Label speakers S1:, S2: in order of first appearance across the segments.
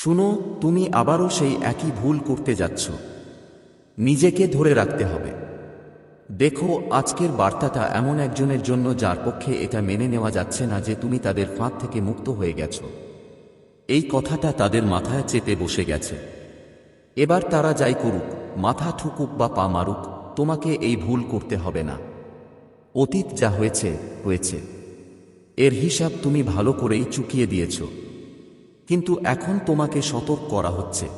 S1: শুনো, তুমি আবারও সেই একই ভুল করতে যাচ্ছ। নিজেকে ধরে রাখতে হবে। দেখো, আজকের বার্তাটা এমন একজনের জন্য যার পক্ষে এটা মেনে নেওয়া যাচ্ছে না যে তুমি তাদের ফাঁদ থেকে মুক্ত হয়ে গেছো। এই কথাটা তাদের মাথায় চেপে বসে গেছে। এবার তারা যাই করুক, মাথা ঠুকুক বা পা মারুক, তোমাকে এই ভুল করতে হবে না। অতীত যা হয়েছে হয়েছে। এর হিসাব তুমি ভালো করেই চুকিয়ে দিয়েছ। কিন্তু এখন তোমাকে সতর্ক করা হচ্ছে।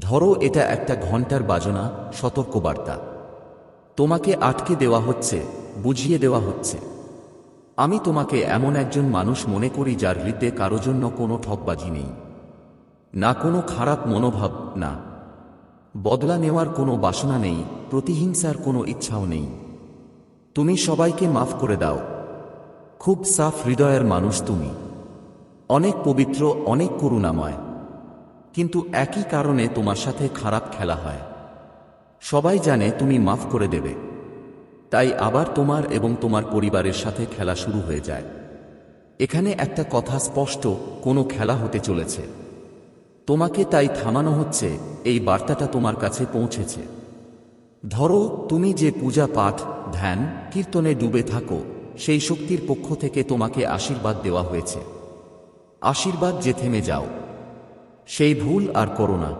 S1: ধরো এটা একটা ঘণ্টার বাজনা, সতর্কবার্তা। তোমাকে আটকে দেওয়া হচ্ছে, বুঝিয়ে দেওয়া হচ্ছে। আমি তোমাকে এমন একজন মানুষ মনে করি যার হৃদয়ে কারও জন্য কোনো ঠকবাজি নেই। না কোনো খারাপ মনোভাব, না। বদলা নেওয়ার কোনো বাসনা নেই, প্রতিহিংসার কোনো ইচ্ছাও নেই। তুমি সবাইকে মাফ করে দাও। খুব সাফ হৃদয়ের মানুষ তুমি। অনেক পবিত্র, অনেক করুণাময়। কিন্তু একই কারণে তোমার সাথে খারাপ খেলা হয়। সবাই জানে তুমি মাফ করে দেবে। তাই আবার তোমার এবং তোমার পরিবারের সাথে খেলা শুরু হয়ে যায়। এখানে একটা কথা স্পষ্ট, কোনো খেলা হতে চলেছে। তোমাকে তাই থামানো হচ্ছে, এই বার্তাটা তোমার কাছে পৌঁছেছে। ধরো, তুমি যে পূজা পাঠ, ধ্যান, কীর্তনে ডুবে থাকো, সেই শক্তির পক্ষ থেকে তোমাকে আশীর্বাদ দেওয়া হয়েছে। আশীর্বাদ যে থেমে যাও। সেই ভুল আর করো না।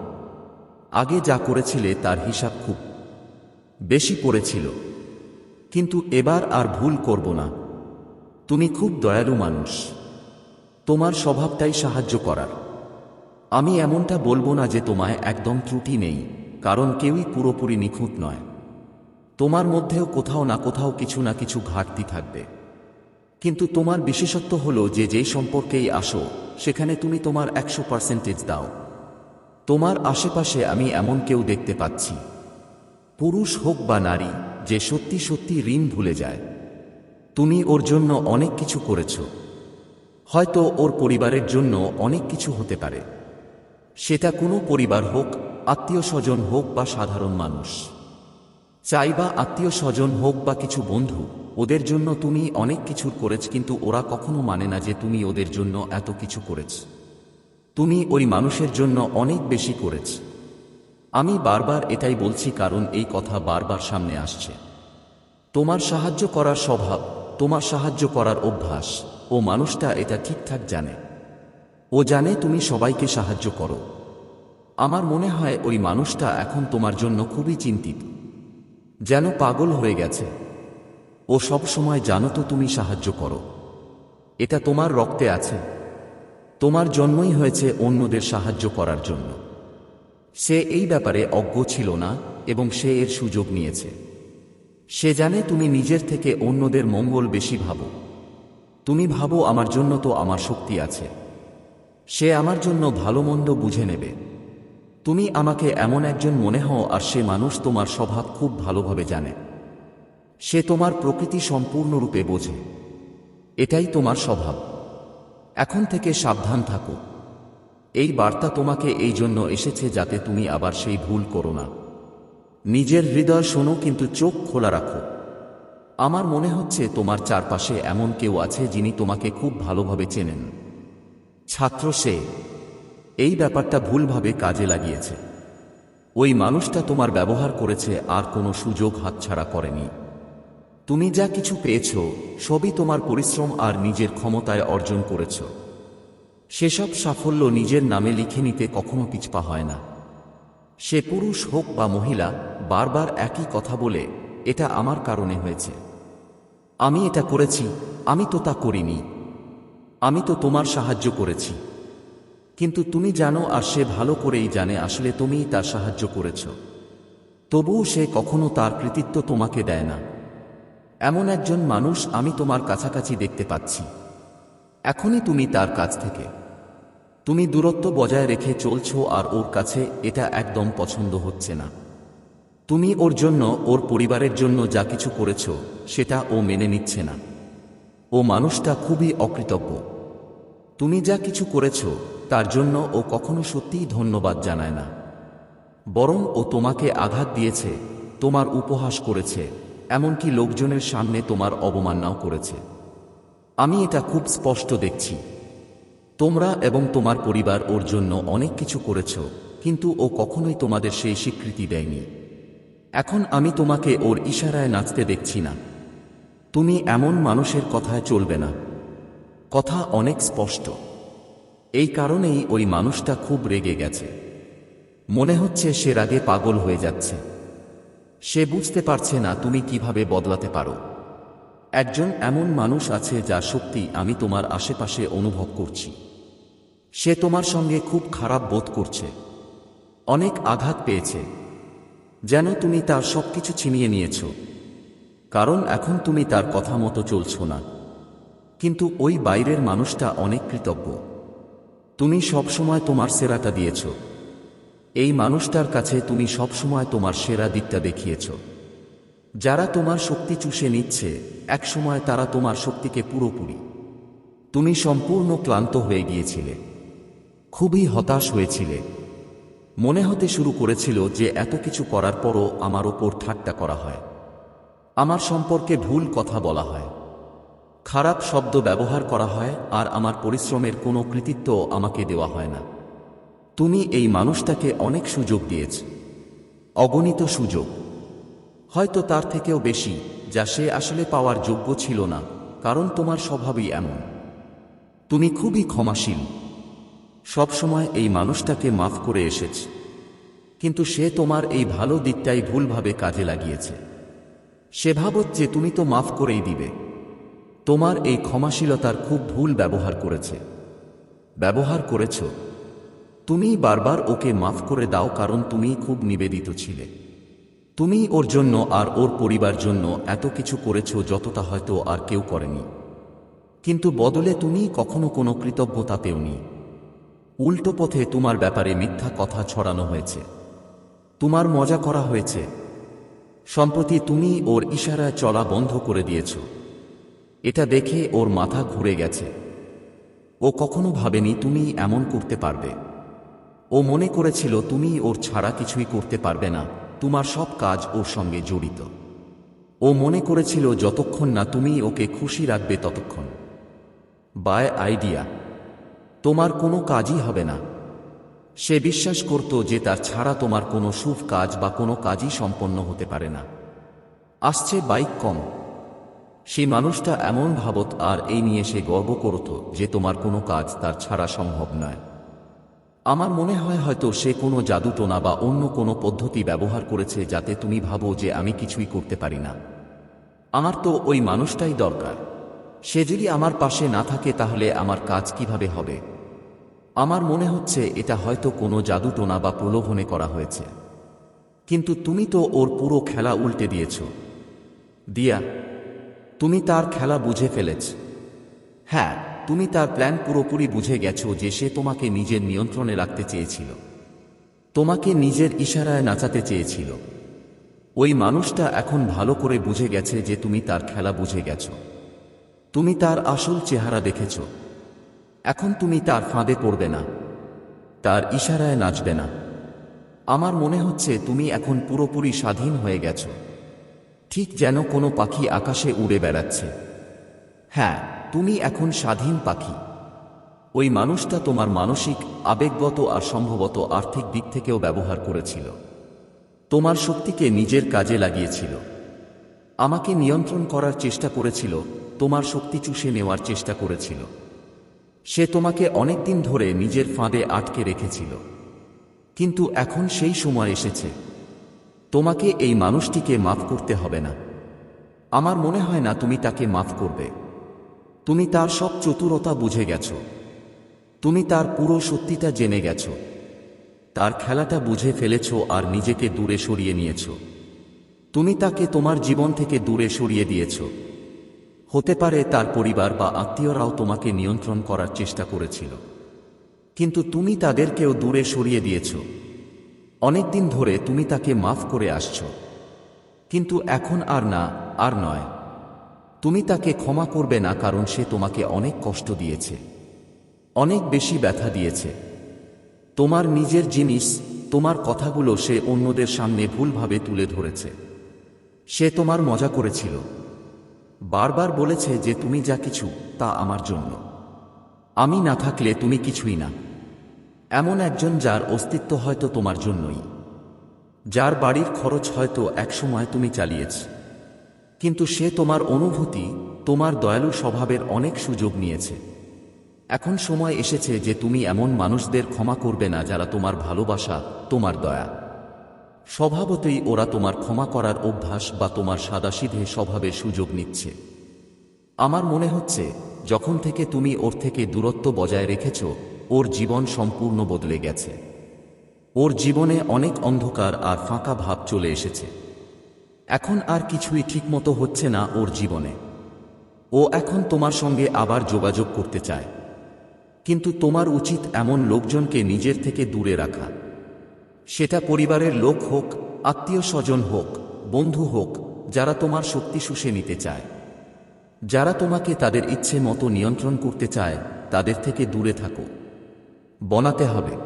S1: আগে যা করেছিলে তার হিসাব খুব বেশি পড়েছিল। কিন্তু এবার আর ভুল করব না। তুমি খুব দয়ালু মানুষ। তোমার স্বভাবটাই সাহায্য করার। আমি এমনটা বলব না যে তোমায় একদম ত্রুটি নেই, কারণ কেউই পুরোপুরি নিখুঁত নয়। তোমার মধ্যেও কোথাও না কোথাও কিছু না কিছু ঘাটতি থাকবে। কিন্তু তোমার বিশেষত্ব হলো যে যেই সম্পর্কেই আসো, সেখানে তুমি তোমার একশো পার্সেন্টেজ দাও। তোমার আশেপাশে আমি এমন কেউ দেখতে পাচ্ছি। পুরুষ হোক বা নারী, যে সত্যি সত্যি ঋণ ভুলে যায়। তুমি ওর জন্য অনেক কিছু করেছ। হয়তো ওর পরিবারের জন্য অনেক কিছু হতে পারে। সেটা কোনো পরিবার হোক, আত্মীয় স্বজন হোক বা সাধারণ মানুষ। চাই বা আত্মীয় স্বজন হোক বা কিছু বন্ধু, ওদের জন্য তুমি অনেক কিছু করেছ কিন্তু ওরা কখনো মানে না যে তুমি ওদের জন্য এত কিছু করেছ। তুমি ওই মানুষের জন্য অনেক বেশি করেছ। আমি বারবার এটাই বলছি কারণ এই কথা বারবার সামনে আসছে। তোমার সাহায্য করার স্বভাব, তোমার সাহায্য করার অভ্যাস, ও মানুষটা এটা ঠিকঠাক জানে। ও জানে তুমি সবাইকে সাহায্য করো। আমার মনে হয় ওই মানুষটা এখন তোমার জন্য খুবই চিন্তিত। যেন পাগল হয়ে গেছে। ও সব সময়, জানো তো তুমি সাহায্য করো। এটা তোমার রক্তে আছে। তোমার জন্মই হয়েছে অন্যদের সাহায্য করার জন্য। সে এই ব্যাপারে অজ্ঞ ছিল না এবং সে এর সুযোগ নিয়েছে। সে জানে তুমি নিজের থেকে অন্যদের মঙ্গল বেশি ভাবো। তুমি ভাবো আমার জন্য তো আমার শক্তি আছে। সে আমার জন্য ভালো মন্দ বুঝে নেবে। তুমি আমাকে এমন একজন মনে হও আর সে মানুষ তোমার স্বভাব খুব ভালোভাবে জানে। সে তোমার প্রকৃতি সম্পূর্ণরূপে বোঝে। এটাই তোমার স্বভাব। এখন থেকে সাবধান থাকো। এই বার্তা তোমাকে এই জন্য এসেছে যাতে তুমি আবার সেই ভুল করো না। নিজের হৃদয় শোনো কিন্তু চোখ খোলা রাখো। আমার মনে হচ্ছে তোমার চারপাশে এমন কেউ আছে যিনি তোমাকে খুব ভালোভাবে চেনেন। ছাত্র সে। এই ব্যাপারটা ভুলভাবে কাজে লাগিয়েছে। ওই মানুষটা তোমার ব্যবহার করেছে আর কোনো সুযোগ হাতছাড়া করেনি। তুমি যা কিছু পেয়েছ, সবই তোমার পরিশ্রম আর নিজের ক্ষমতায় অর্জন করেছ। সেসব সাফল্য নিজের নামে লিখে নিতে কখনো পিছপা হয় না। সে পুরুষ হোক বা মহিলা, বারবার একই কথা বলে, এটা আমার কারণে হয়েছে। আমি এটা করেছি, আমি তো তা করিনি। আমি তো তোমার সাহায্য করেছি। কিন্তু তুমি জানো আর সে ভালো করেই জানে, আসলে তুমিই তার সাহায্য করেছ। তবুও সে কখনো তার কৃতিত্ব তোমাকে দেয় না। এমন একজন মানুষ আমি তোমার কাছাকাছি দেখতে পাচ্ছি। এখনই তুমি তার কাছ থেকে। তুমি দূরত্ব বজায় রেখে চলছো আর ওর কাছে এটা একদম পছন্দ হচ্ছে না। তুমি ওর জন্য, ওর পরিবারের জন্য যা কিছু করেছ, সেটা ও মেনে নিচ্ছে না। ও মানুষটা খুবই অকৃতজ্ঞ। তুমি যা কিছু করেছ, তার জন্য ও কখনো সত্যিই ধন্যবাদ জানায় না। বরং ও তোমাকে আঘাত দিয়েছে, তোমার উপহাস করেছে, এমনকি লোকজনের সামনে তোমার অবমাননাও করেছে। আমি এটা খুব স্পষ্ট দেখছি। তোমরা এবং তোমার পরিবার ওর জন্য অনেক কিছু করেছ, কিন্তু ও কখনোই তোমাদের সেই স্বীকৃতি দেয়নি। এখন আমি তোমাকে ওর ইশারায় নাচতে দেখছি না। তুমি এমন মানুষের কথায় চলবে না। কথা অনেক স্পষ্ট। এই কারণেই ওই মানুষটা খুব রেগে গেছে। মনে হচ্ছে সে রাগে পাগল হয়ে যাচ্ছে। সে বুঝতে পারছে না তুমি কীভাবে বদলাতে পারো। একজন এমন মানুষ আছে যার শক্তি আমি তোমার আশেপাশে অনুভব করছি। সে তোমার সঙ্গে খুব খারাপ বোধ করছে। অনেক আঘাত পেয়েছে। যেন তুমি তার সবকিছু ছিনিয়ে নিয়েছ। কারণ এখন তুমি তার কথা মতো চলছ না। কিন্তু ওই বাইরের মানুষটা অনেক কৃতজ্ঞ। তুমি সবসময় তোমার সেরাটা দিয়েছ। এই মানুষটার কাছে তুমি সবসময় তোমার সেরা দিকটা দেখিয়েছ। যারা তোমার শক্তি চুষে নিচ্ছে, একসময় তারা তোমার শক্তিকে পুরোপুরি। তুমি সম্পূর্ণ ক্লান্ত হয়ে গিয়েছিলে। খুবই হতাশ হয়েছিলে। মনে হতে শুরু করেছিল যে এত কিছু করার পরও আমার ওপর ঠাট্টা করা হয়। আমার সম্পর্কে ভুল কথা বলা হয়। খারাপ শব্দ ব্যবহার করা হয় আর আমার পরিশ্রমের কোনো কৃতিত্ব আমাকে দেওয়া হয় না। তুমি এই মানুষটাকে অনেক সুযোগ দিয়েছ। অগণিত সুযোগ। হয়তো তার থেকেও বেশি, যা সে আসলে পাওয়ার যোগ্য ছিল না, কারণ তোমার স্বভাবই এমন। তুমি খুবই ক্ষমাশীল। সবসময় এই মানুষটাকে মাফ করে এসেছ। কিন্তু সে তোমার এই ভালো দিকটাই ভুলভাবে কাজে লাগিয়েছে। সে ভাবত যে তুমি তো মাফ করেই দিবে। তোমার এই ক্ষমাশীলতার খুব ভুল ব্যবহার করেছে। ব্যবহার করেছ। তুমি বারবার ওকে মাফ করে দাও কারণ তুমি খুব নিবেদিত ছিলে। তুমি ওর জন্য আর ওর পরিবার জন্য এত কিছু করেছ যতটা হয়তো আর কেউ করেনি। কিন্তু বদলে তুমি কখনো কোনো কৃতজ্ঞতা পেওনি। উল্টো পথে তোমার ব্যাপারে মিথ্যা কথা ছড়ানো হয়েছে। তোমার মজা করা হয়েছে। সম্প্রতি তুমি ওর ইশারায় চলা বন্ধ করে দিয়েছ। এটা দেখে ওর মাথা ঘুরে গেছে। ও কখনো ভাবেনি তুমি এমন করতে পারবে। ও মনে করেছিল তুমি ওর ছাড়া কিছুই করতে পারবে না, তোমার সব কাজ ওর সঙ্গে জড়িত। ও মনে করেছিল যতক্ষণ না তুমি ওকে খুশি রাখবে ততক্ষণ। বায় আইডিয়া। তোমার কোনো কাজই হবে না। সে বিশ্বাস করত যে তার ছাড়া তোমার কোনো শুভ কাজ বা কোনো কাজই সম্পন্ন হতে পারে না। আসছে বাইক কম। সেই মানুষটা এমন ভাবত, আর এই নিয়ে সে গর্ব করত যে তোমার কোনো কাজ তার ছাড়া সম্ভব নয়। আমার মনে হয় হয়তো সে কোনো জাদুটোনা বা অন্য কোনো পদ্ধতি ব্যবহার করেছে যাতে তুমি ভাবো যে আমি কিছুই করতে পারি না। আমার তো ওই মানুষটাই দরকার। সে যদি আমার পাশে না থাকে তাহলে আমার কাজ কীভাবে হবে? আমার মনে হচ্ছে এটা হয়তো কোনো জাদুটোনা বা প্রলোভনে করা হয়েছে। কিন্তু তুমি তো ওর পুরো খেলা উল্টে দিয়েছ। দিয়া তুমি তার খেলা বুঝে ফেলেছ। হ্যাঁ তুমি তার প্ল্যান পুরোপুরি বুঝে গেছো যে সে তোমাকে নিজের নিয়ন্ত্রণে রাখতে চেয়েছিল। তোমাকে নিজের ইশারায় নাচাতে চেয়েছিল। ওই মানুষটা এখন ভালো করে বুঝে গেছে যে তুমি তার খেলা বুঝে গেছো। তুমি তার আসল চেহারা দেখেছ। এখন তুমি তার ফাঁদে পড়বে না। তার ইশারায় নাচবে না। আমার মনে হচ্ছে তুমি এখন পুরোপুরি স্বাধীন হয়ে গেছ। ঠিক যেন কোনো পাখি আকাশে উড়ে বেড়াচ্ছে। হ্যাঁ তুমি এখন স্বাধীন পাখি। ওই মানুষটা তোমার মানসিক, আবেগগত আর সম্ভবত আর্থিক দিক থেকেও ব্যবহার করেছিল। তোমার শক্তিকে নিজের কাজে লাগিয়েছিল। আমাকে নিয়ন্ত্রণ করার চেষ্টা করেছিল, তোমার শক্তি চুষে নেওয়ার চেষ্টা করেছিল। সে তোমাকে অনেকদিন ধরে নিজের ফাঁদে আটকে রেখেছিল। কিন্তু এখন সেই সময় এসেছে। তোমাকে এই মানুষটিকে মাফ করতে হবে না। আমার মনে হয় না তুমি তাকে মাফ করবে। তুমি তার সব চতুরতা বুঝে গেছ। তুমি তার পুরো সত্যিটা জেনে গেছ। তার খেলাটা বুঝে ফেলেছ আর নিজেকে দূরে সরিয়ে নিয়েছ। তুমি তাকে তোমার জীবন থেকে দূরে সরিয়ে দিয়েছ। হতে পারে তার পরিবার বা আত্মীয়রাও তোমাকে নিয়ন্ত্রণ করার চেষ্টা করেছিল। কিন্তু তুমি তাদেরকেও দূরে সরিয়ে দিয়েছ। অনেকদিন ধরে তুমি তাকে মাফ করে আসছ। কিন্তু এখন আর না, আর নয়। তুমি তাকে ক্ষমা করবে না কারণ সে তোমাকে অনেক কষ্ট দিয়েছে। অনেক বেশি ব্যথা দিয়েছে। তোমার নিজের জিনিস, তোমার কথাগুলো সে অন্যদের সামনে ভুলভাবে তুলে ধরেছে। সে তোমার মজা করেছিল। বারবার বলেছে যে তুমি যা কিছু, তা আমার জন্য। আমি না থাকলে তুমি কিছুই না। এমন একজন যার অস্তিত্ব হয়তো তোমার জন্যই। যার বাড়ির খরচ হয়তো একসময় তুমি চালিয়েছ। কিন্তু সে তোমার অনুভূতি, তোমার দয়ালু স্বভাবের অনেক সুযোগ নিয়েছে। এখন সময় এসেছে যে তুমি এমন মানুষদের ক্ষমা করবে না যারা তোমার ভালোবাসা, তোমার দয়া। স্বভাবতই ওরা তোমার ক্ষমা করার অভ্যাস বা তোমার সাদাসিধে স্বভাবের সুযোগ নিচ্ছে। আমার মনে হচ্ছে, যখন থেকে তুমি ওর থেকে দূরত্ব বজায় রেখেছ ওর জীবন সম্পূর্ণ বদলে গেছে। ওর জীবনে অনেক অন্ধকার আর ফাঁকা ভাব চলে এসেছে। এখন আর কিছুই ঠিকমতো হচ্ছে না ওর জীবনে। ও এখন তোমার সঙ্গে আবার যোগাযোগ করতে চায়। কিন্তু তোমার উচিত এমন লোকজনকে নিজের থেকে দূরে রাখা। সেটা পরিবারের লোক হোক আত্মীয় স্বজন হোক, বন্ধু হোক, যারা তোমার শক্তি শুষে নিতে চায়। যারা তোমাকে তাদের ইচ্ছে মতো নিয়ন্ত্রণ করতে চায়, তাদের থেকে দূরে থাকো। বনাতে হবে।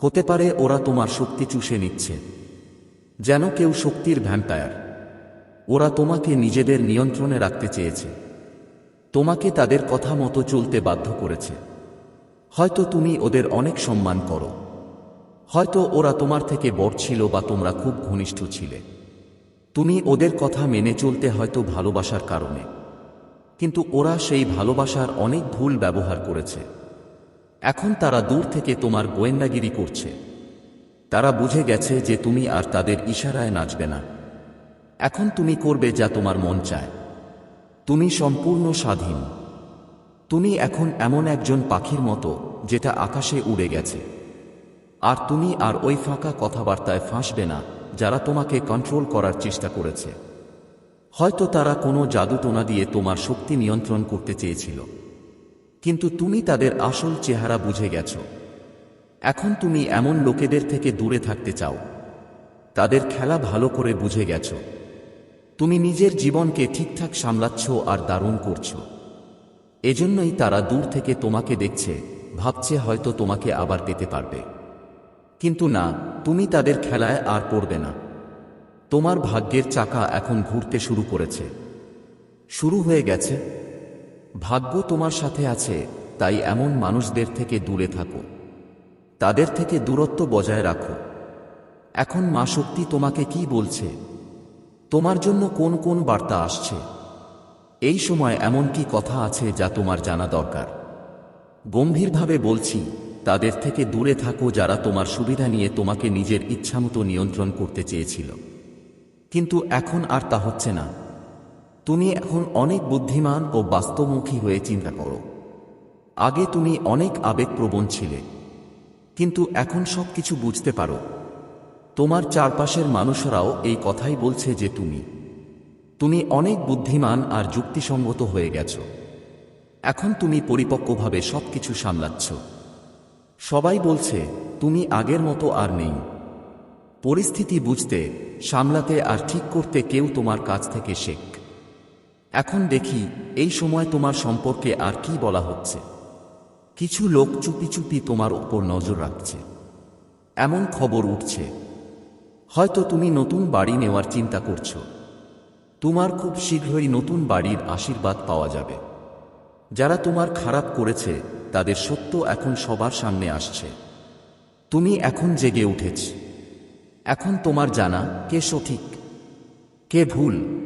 S1: হতে পারে ওরা তোমার শক্তি চুষে নিচ্ছে। যেন কেউ শক্তির ভ্যাম্পায়ার। ওরা তোমাকে নিজেদের নিয়ন্ত্রণে রাখতে চেয়েছে। তোমাকে তাদের কথা মতো চলতে বাধ্য করেছে। হয়তো তুমি ওদের অনেক সম্মান করো। হয়তো ওরা তোমার থেকে বড় ছিল বা তোমরা খুব ঘনিষ্ঠ ছিলে। তুমি ওদের কথা মেনে চলতে হয়তো ভালোবাসার কারণে। কিন্তু ওরা সেই ভালোবাসার অনেক ভুল ব্যবহার করেছে। এখন তারা দূর থেকে তোমার গোয়েন্দাগিরি করছে। তারা বুঝে গেছে যে তুমি আর তাদের ইশারায় নাচবে না। এখন তুমি করবে যা তোমার মন চায়। তুমি সম্পূর্ণ স্বাধীন। তুমি এখন এমন একজন পাখির মতো, যেটা আকাশে উড়ে গেছে। আর তুমি আর ওই ফাঁকা কথাবার্তায় ফাঁসবে না, যারা তোমাকে কন্ট্রোল করার চেষ্টা করেছে। হয়তো তারা কোনো জাদুটোনা দিয়ে তোমার শক্তি নিয়ন্ত্রণ করতে চেয়েছিল। কিন্তু তুমি তাদের আসল চেহারা বুঝে গেছ। এখন তুমি এমন লোকেদের থেকে দূরে থাকতে চাও। তাদের খেলা ভালো করে বুঝে গেছ। তুমি নিজের জীবনকে ঠিকঠাক সামলাচ্ছ আর দারুণ করছ। এজন্যই তারা দূর থেকে তোমাকে দেখছে, ভাবছে হয়তো তোমাকে আবার পেতে পারবে। কিন্তু না, তুমি তাদের খেলায় আর পড়বে না। তোমার ভাগ্যের চাকা এখন ঘুরতে শুরু করেছে। শুরু হয়ে গেছে ভাগ্য তোমার সাথে আছে, তাই এমন মানুষদের থেকে দূরে থাকো। তাদের থেকে দূরত্ব বজায় রাখো। এখন মা শক্তি তোমাকে কি বলছে? তোমার জন্য কোন কোন বার্তা আসছে? এই সময় এমন কি কথা আছে যা তোমার জানা দরকার? গম্ভীরভাবে বলছি, তাদের থেকে দূরে থাকো যারা তোমার সুবিধা নিয়ে তোমাকে নিজের ইচ্ছামতো নিয়ন্ত্রণ করতে চেয়েছিল। কিন্তু এখন আর তা হচ্ছে না। তুমি এখন অনেক বুদ্ধিমান ও বাস্তবমুখী হয়ে চিন্তা করো। আগে তুমি অনেক আবেগপ্রবণ ছিলে। কিন্তু এখন সব কিছু বুঝতে পারো। তোমার চারপাশের মানুষরাও এই কথাই বলছে যে তুমি তুমি অনেক বুদ্ধিমান আর যুক্তিসঙ্গত হয়ে গেছ। এখন তুমি পরিপক্কভাবে সবকিছু সামলাচ্ছ। সবাই বলছে, তুমি আগের মতো আর নেই। পরিস্থিতি বুঝতে, সামলাতে আর ঠিক করতে কেউ তোমার কাছ থেকে শেখ। এখন দেখি, এই সময় তোমার সম্পর্কে আর কি বলা হচ্ছে। কিছু লোক চুপি চুপি তোমার উপর নজর রাখছে। এমন খবর উঠছে। হয়তো তুমি নতুন বাড়ি নেওয়ার চিন্তা করছ। তোমার খুব শীঘ্রই নতুন বাড়ির আশীর্বাদ পাওয়া যাবে। যারা তোমার খারাপ করেছে, তাদের সত্য এখন সবার সামনে আসছে। তুমি এখন জেগে উঠেছ। এখন তোমার জানা কে সঠিক, কে ভুল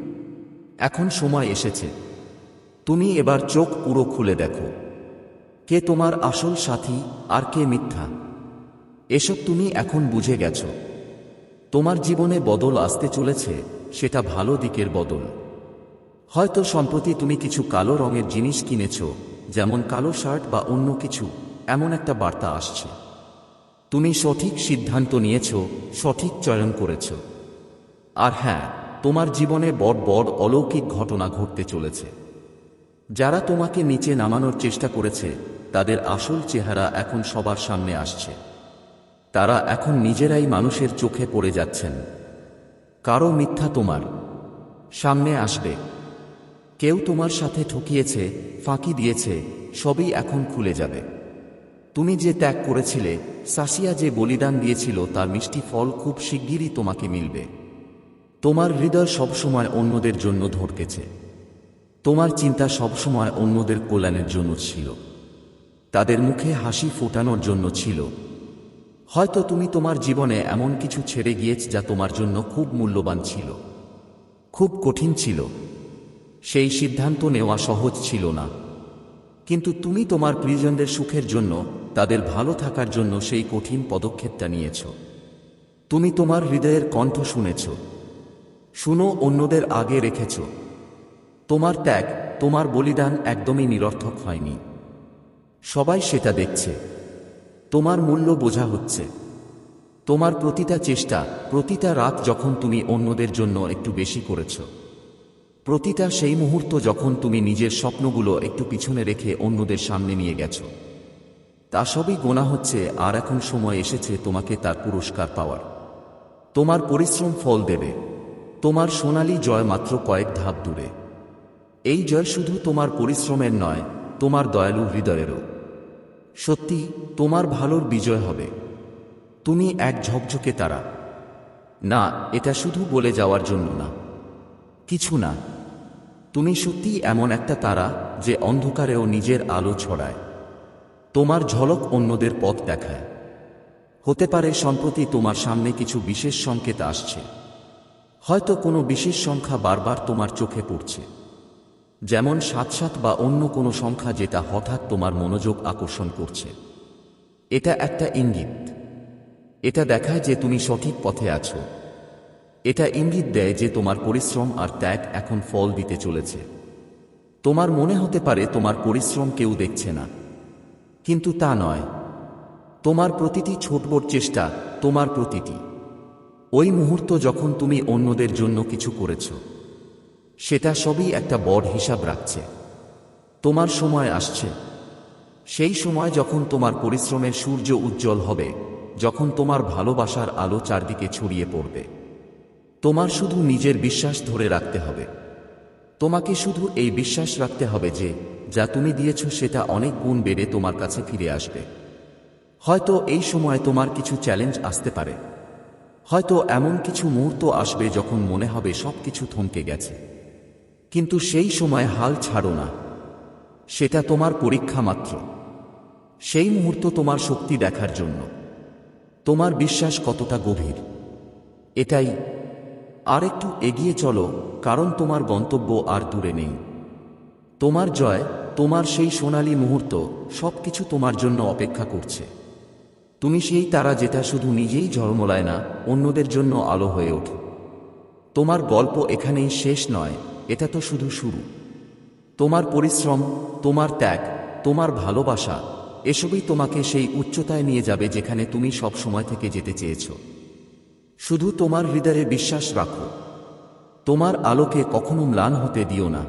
S1: এখন সময় এসেছে। তুমি এবার চোখ পুরো খুলে দেখো। কে তোমার আসল সাথী আর কে মিথ্যা? এসব তুমি এখন বুঝে গেছ। তোমার জীবনে বদল আসতে চলেছে, সেটা ভালো দিকের বদল। হয়তো সম্প্রতি তুমি কিছু কালো রঙের জিনিস কিনেছ, যেমন কালো শার্ট বা অন্য কিছু, এমন একটা বার্তা আসছে। তুমি সঠিক সিদ্ধান্ত নিয়েছ, সঠিক চয়ন করেছ। আর হ্যাঁ তোমার জীবনে বড় বড় অলৌকিক ঘটনা ঘটতে চলেছে। যারা তোমাকে নিচে নামানোর চেষ্টা করেছে, তাদের আসল চেহারা এখন সবার সামনে আসছে। তারা এখন নিজেরাই মানুষের চোখে পড়ে যাচ্ছেন। কারও মিথ্যা তোমার সামনে আসবে। কেউ তোমার সাথে ঠকিয়েছে, ফাঁকি দিয়েছে, সবই এখন খুলে যাবে। তুমি যে ত্যাগ করেছিলে, সাসিয়া যে বলিদান দিয়েছিল, তার মিষ্টি ফল খুব শিগগিরই তোমাকে মিলবে। তোমার হৃদয় সবসময় অন্যদের জন্য ধরকেছে। তোমার চিন্তা সবসময় অন্যদের কল্যাণের জন্য ছিল। তাদের মুখে হাসি ফোটানোর জন্য ছিল। হয়তো তুমি তোমার জীবনে এমন কিছু ছেড়ে গিয়েছ যা তোমার জন্য খুব মূল্যবান ছিল। খুব কঠিন ছিল। সেই সিদ্ধান্ত নেওয়া সহজ ছিল না। কিন্তু তুমি তোমার প্রিয়জনদের সুখের জন্য, তাদের ভালো থাকার জন্য সেই কঠিন পদক্ষেপটা নিয়েছ। তুমি তোমার হৃদয়ের কণ্ঠ শুনেছ। শুনো, অন্যদের আগে রেখেছ। তোমার ত্যাগ, তোমার বলিদান একদমই নিরর্থক হয়নি। সবাই সেটা দেখছে। তোমার মূল্য বোঝা হচ্ছে। তোমার প্রতিটা চেষ্টা, প্রতিটা রাত যখন তুমি অন্যদের জন্য একটু বেশি করেছ, প্রতিটা সেই মুহূর্ত যখন তুমি নিজের স্বপ্নগুলো একটু পিছনে রেখে অন্যদের সামনে নিয়ে গেছ, তা সবই গোনা হচ্ছে আর এখন সময় এসেছে তোমাকে তার পুরস্কার পাওয়ার। তোমার পরিশ্রম ফল দেবে। তোমার সোনালী জয় মাত্র কয়েক ধাপ দূরে। এই জয় শুধু তোমার পরিশ্রমের নয়, তোমার দয়ালু হৃদয়েরও। সত্যি, তোমার ভালোর বিজয় হবে। তুমি এক ঝকঝকে তারা। না, এটা শুধু বলে যাওয়ার জন্য না। কিছু না। তুমি সত্যি এমন একটা তারা যে অন্ধকারেও নিজের আলো ছড়ায়। তোমার ঝলক অন্যদের পথ দেখায়। হতে পারে সম্প্রতি তোমার সামনে কিছু বিশেষ সংকেত আসছে। হয়তো কোনো বিশেষ সংখ্যা বারবার তোমার চোখে পড়ছে। যেমন সাত সাত বা অন্য কোনো সংখ্যা যেটা হঠাৎ তোমার মনোযোগ আকর্ষণ করছে। এটা একটা ইঙ্গিত। এটা দেখায় যে তুমি সঠিক পথে আছো। এটা ইঙ্গিত দেয় যে তোমার পরিশ্রম আর ত্যাগ এখন ফল দিতে চলেছে। তোমার মনে হতে পারে তোমার পরিশ্রম কেউ দেখছে না। কিন্তু তা নয়। তোমার প্রতিটি ছোট বড় চেষ্টা তোমার প্রতিটি। ওই মুহূর্ত যখন তুমি অন্যদের জন্য কিছু করেছ, সেটা সবই একটা বড় হিসাব রাখছে। তোমার সময় আসছে। সেই সময় যখন তোমার পরিশ্রমের সূর্য উজ্জ্বল হবে, যখন তোমার ভালোবাসার আলো চারদিকে ছড়িয়ে পড়বে। তোমার শুধু নিজের বিশ্বাস ধরে রাখতে হবে। তোমাকে শুধু এই বিশ্বাস রাখতে হবে যে, যা তুমি দিয়েছ সেটা অনেক গুণ বেড়ে তোমার কাছে ফিরে আসবে। হয়তো এই সময় তোমার কিছু চ্যালেঞ্জ আসতে পারে। হয়তো এমন কিছু মুহূর্ত আসবে যখন মনে হবে সব কিছু থমকে গেছে। কিন্তু সেই সময় হাল ছাড়ো না। সেটা তোমার পরীক্ষা মাত্র। সেই মুহূর্ত তোমার শক্তি দেখার জন্য। তোমার বিশ্বাস কতটা গভীর? এটাই। আর একটু এগিয়ে চলো, কারণ তোমার গন্তব্য আর দূরে নেই। তোমার জয়, তোমার সেই সোনালি মুহূর্ত সব কিছু তোমার জন্য অপেক্ষা করছে। তুমি সেই তারা যেটা শুধু নিজেই ঝলমলায় না, অন্যদের জন্য আলো হয়ে ওঠো। তোমার গল্প এখানেই শেষ নয়, এটা তো শুধু শুরু। তোমার পরিশ্রম, তোমার ত্যাগ, তোমার ভালোবাসা, এসবই তোমাকে সেই উচ্চতায় নিয়ে যাবে যেখানে তুমি সব সময় থেকে যেতে চেয়েছ। শুধু তোমার হৃদয়ে বিশ্বাস রাখো। তোমার আলোকে কখনো ম্লান হতে দিও না।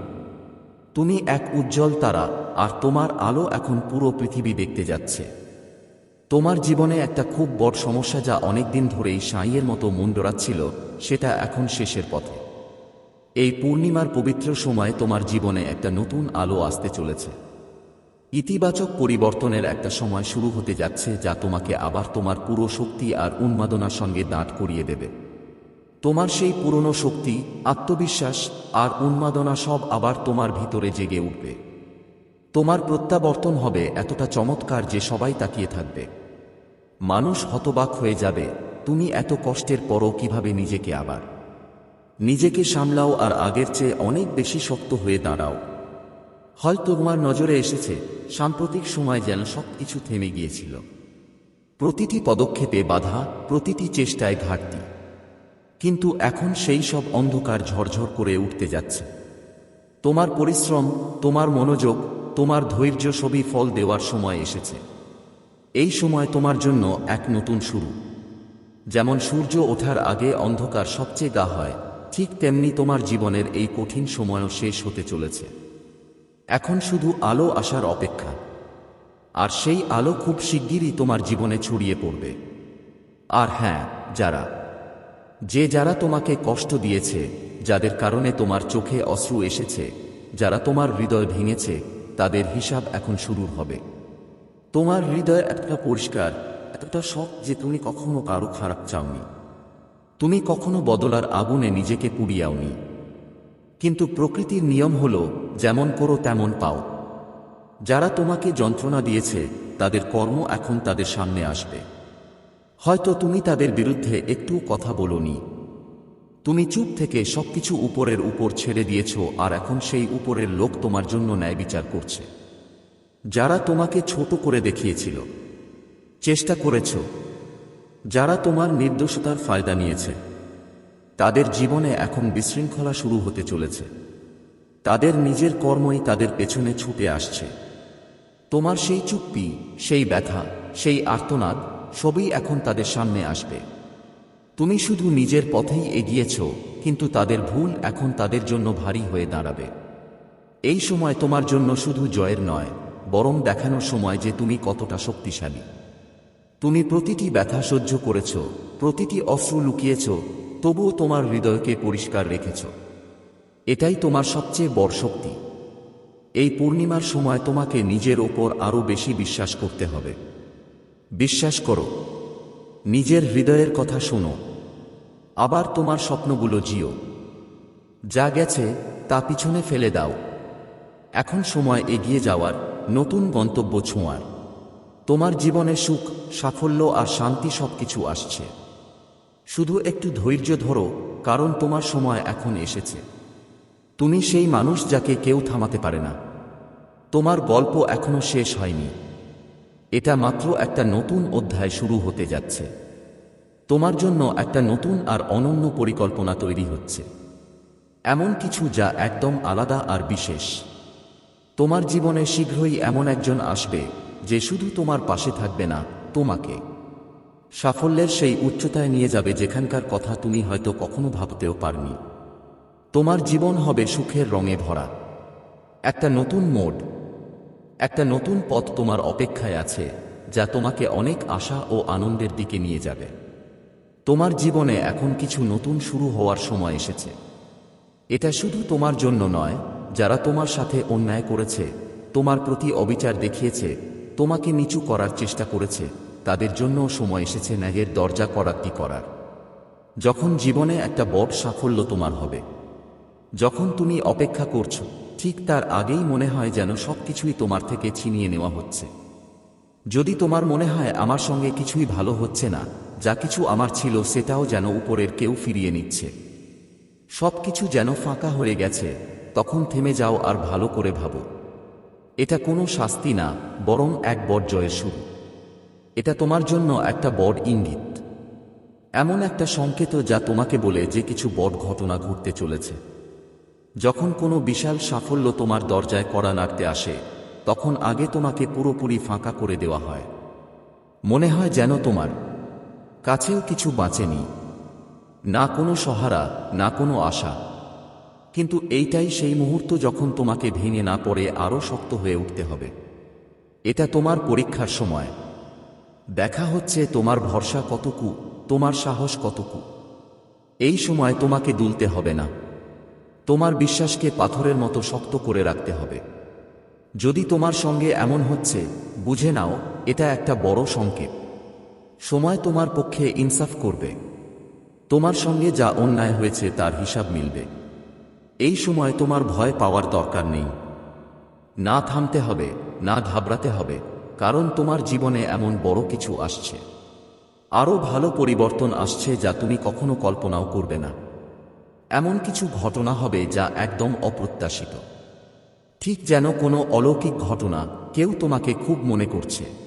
S1: তুমি এক উজ্জ্বল তারা, আর তোমার আলো এখন পুরো পৃথিবী দেখতে যাচ্ছে। তোমার জীবনে একটা খুব বড় সমস্যা যা অনেকদিন ধরেই সাঁইয়ের মতো মুন্ডরাচ্ছিল সেটা এখন শেষের পথে। এই পূর্ণিমার পবিত্র সময় তোমার জীবনে একটা নতুন আলো আসতে চলেছে। ইতিবাচক পরিবর্তনের একটা সময় শুরু হতে যাচ্ছে যা তোমাকে আবার তোমার পুরো শক্তি আর উন্মাদনার সঙ্গে দাঁড় করিয়ে দেবে। তোমার সেই পুরনো শক্তি, আত্মবিশ্বাস আর উন্মাদনা সব আবার তোমার ভিতরে জেগে উঠবে। তোমার প্রত্যাবর্তন হবে এতটা চমৎকার যে সবাই তাকিয়ে থাকবে। মানুষ হতবাক হয়ে যাবে, তুমি এত কষ্টের পরও কীভাবে নিজেকে আবার? নিজেকে সামলাও আর আগের চেয়ে অনেক বেশি শক্ত হয়ে দাঁড়াও। হয়তো তোমার নজরে এসেছে, সাম্প্রতিক সময় যেন সব কিছু থেমে গিয়েছিল। প্রতিটি পদক্ষেপে বাধা, প্রতিটি চেষ্টায় ঘাটতি। কিন্তু এখন সেই সব অন্ধকার ঝরঝর করে উঠতে যাচ্ছে। তোমার পরিশ্রম, তোমার মনোযোগ তোমার ধৈর্য সবই ফল দেওয়ার সময় এসেছে। এই সময় তোমার জন্য এক নতুন শুরু। যেমন সূর্য ওঠার আগে অন্ধকার সবচেয়ে গা হয়, ঠিক তেমনি তোমার জীবনের এই কঠিন সময়ও শেষ হতে চলেছে। এখন শুধু আলো আসার অপেক্ষা। আর সেই আলো খুব শিগগিরই তোমার জীবনে ছড়িয়ে পড়বে। আর হ্যাঁ যারা, যে যারা তোমাকে কষ্ট দিয়েছে, যাদের কারণে তোমার চোখে অশ্রু এসেছে, যারা তোমার হৃদয় ভেঙেছে তাদের হিসাব এখন শুরু হবে। তোমার হৃদয় এতটা পরিষ্কার, এতটা শখ যে তুমি কখনো কারও খারাপ চাওনি। তুমি কখনো বদলার আগুনে নিজেকে পুড়িয়াওনি। কিন্তু প্রকৃতির নিয়ম হল, যেমন করো তেমন পাও। যারা তোমাকে যন্ত্রণা দিয়েছে, তাদের কর্ম এখন তাদের সামনে আসবে। হয়তো তুমি তাদের বিরুদ্ধে একটু কথা বলনি। তুমি চুপ থেকে সবকিছু উপরের উপর ছেড়ে দিয়েছ, আর এখন সেই উপরের লোক তোমার জন্য ন্যায় বিচার করছে। যারা তোমাকে ছোট করে দেখিয়েছিল, চেষ্টা করেছ, যারা তোমার নির্দোষতার ফায়দা নিয়েছে, তাদের জীবনে এখন বিশৃঙ্খলা শুরু হতে চলেছে। তাদের নিজের কর্মই তাদের পেছনে ছুটে আসছে। তোমার সেই চুক্তি, সেই ব্যথা, সেই আর্তনাদ, সবই এখন তাদের সামনে আসবে। তুমি শুধু নিজের পথেই এগিয়েছ, কিন্তু তাদের ভুল এখন তাদের জন্য ভারী হয়ে দাঁড়াবে। এই সময় তোমার জন্য শুধু জয়ের নয়, বরং দেখানোর সময় যে তুমি কতটা শক্তিশালী। তুমি প্রতিটি ব্যথা সহ্য করেছ, প্রতিটি অশ্রু লুকিয়েছ, তবুও তোমার হৃদয়কে পরিষ্কার রেখেছ। এটাই তোমার সবচেয়ে বড় শক্তি। এই পূর্ণিমার সময় তোমাকে নিজের ওপর আরও বেশি বিশ্বাস করতে হবে। বিশ্বাস করো নিজের হৃদয়ের কথা শোনো। আবার তোমার স্বপ্নগুলো জিও। যা গেছে, তা পিছনে ফেলে দাও। এখন সময় এগিয়ে যাওয়ার নতুন গন্তব্য ছোঁয়ার। তোমার জীবনে সুখ, সাফল্য আর শান্তি সব কিছু আসছে। শুধু একটু ধৈর্য ধরো, কারণ তোমার সময় এখন এসেছে। তুমি সেই মানুষ যাকে কেউ থামাতে পারে না। তোমার গল্প এখনও শেষ হয়নি। এটা মাত্র একটা নতুন অধ্যায় শুরু হতে যাচ্ছে। তোমার জন্য একটা নতুন আর অনন্য পরিকল্পনা তৈরি হচ্ছে। এমন কিছু যা একদম আলাদা আর বিশেষ। তোমার জীবনে শীঘ্রই এমন একজন আসবে, যে শুধু তোমার পাশে থাকবে না, তোমাকে। সাফল্যের সেই উচ্চতায় নিয়ে যাবে যেখানকার কথা তুমি হয়তো কখনো ভাবতেও পারনি। তোমার জীবন হবে সুখের রঙে ভরা। একটা নতুন মোড একটা নতুন পথ তোমার অপেক্ষায় আছে, যা তোমাকে অনেক আশা ও আনন্দের দিকে নিয়ে যাবে। তোমার জীবনে এখন কিছু নতুন শুরু হওয়ার সময় এসেছে। এটা শুধু তোমার জন্য নয়, যারা তোমার সাথে অন্যায় করেছে, তোমার প্রতি অবিচার দেখিয়েছে, তোমাকে নিচু করার চেষ্টা করেছে, তাদের জন্যও সময় এসেছে ন্যায়ের দরজা করাতি করার। যখন জীবনে একটা বড় সাফল্য তোমার হবে, যখন তুমি অপেক্ষা করছ ঠিক তার আগেই মনে হয় যেন সবকিছুই তোমার থেকে ছিনিয়ে নেওয়া হচ্ছে। যদি তোমার মনে হয় আমার সঙ্গে কিছুই ভালো হচ্ছে না, যা কিছু আমার ছিল সেটাও যেন উপরের কেউ ফিরিয়ে নিচ্ছে। সবকিছু যেন ফাঁকা হয়ে গেছে, তখন থেমে যাও আর ভালো করে ভাবো। এটা কোনো শাস্তি না, বরং এক বড় জয়ের শুরু। এটা তোমার জন্য একটা বড় ইঙ্গিত। এমন একটা সংকেত যা তোমাকে বলে যে কিছু বড় ঘটনা ঘটতে চলেছে। যখন কোনো বিশাল সাফল্য তোমার দরজায় কড়া নাড়তে আসে, তখন আগে তোমাকে পুরোপুরি ফাঁকা করে দেওয়া হয়। মনে হয় যেন তোমার কাছেও কিছু বাঁচেনি। না কোনো সহারা, না কোনো আশা। কিন্তু এইটাই সেই মুহূর্ত যখন তোমাকে ভেঙে না পড়ে আরও শক্ত হয়ে উঠতে হবে। এটা তোমার পরীক্ষার সময়। দেখা হচ্ছে তোমার ভরসা কতকু, তোমার সাহস কতকু। এই সময় তোমাকে দুলতে হবে না। তোমার বিশ্বাসকে পাথরের মতো শক্ত করে রাখতে হবে। যদি তোমার সঙ্গে এমন হচ্ছে, বুঝে নাও, এটা একটা বড় সংকেত। সময় তোমার পক্ষে ইনসাফ করবে। তোমার সঙ্গে যা অন্যায় হয়েছে, তার হিসাব মিলবে। এই সময় তোমার ভয় পাওয়ার দরকার নেই। না থামতে হবে, না ঘাবড়াতে হবে, কারণ তোমার জীবনে এমন বড় কিছু আসছে। আরও ভালো পরিবর্তন আসছে যা তুমি কখনো কল্পনাও করবে না। এমন কিছু ঘটনা হবে যা একদম অপ্রত্যাশিত। ঠিক যেন কোনো অলৌকিক ঘটনা কেউ তোমাকে খুব মনে করছে।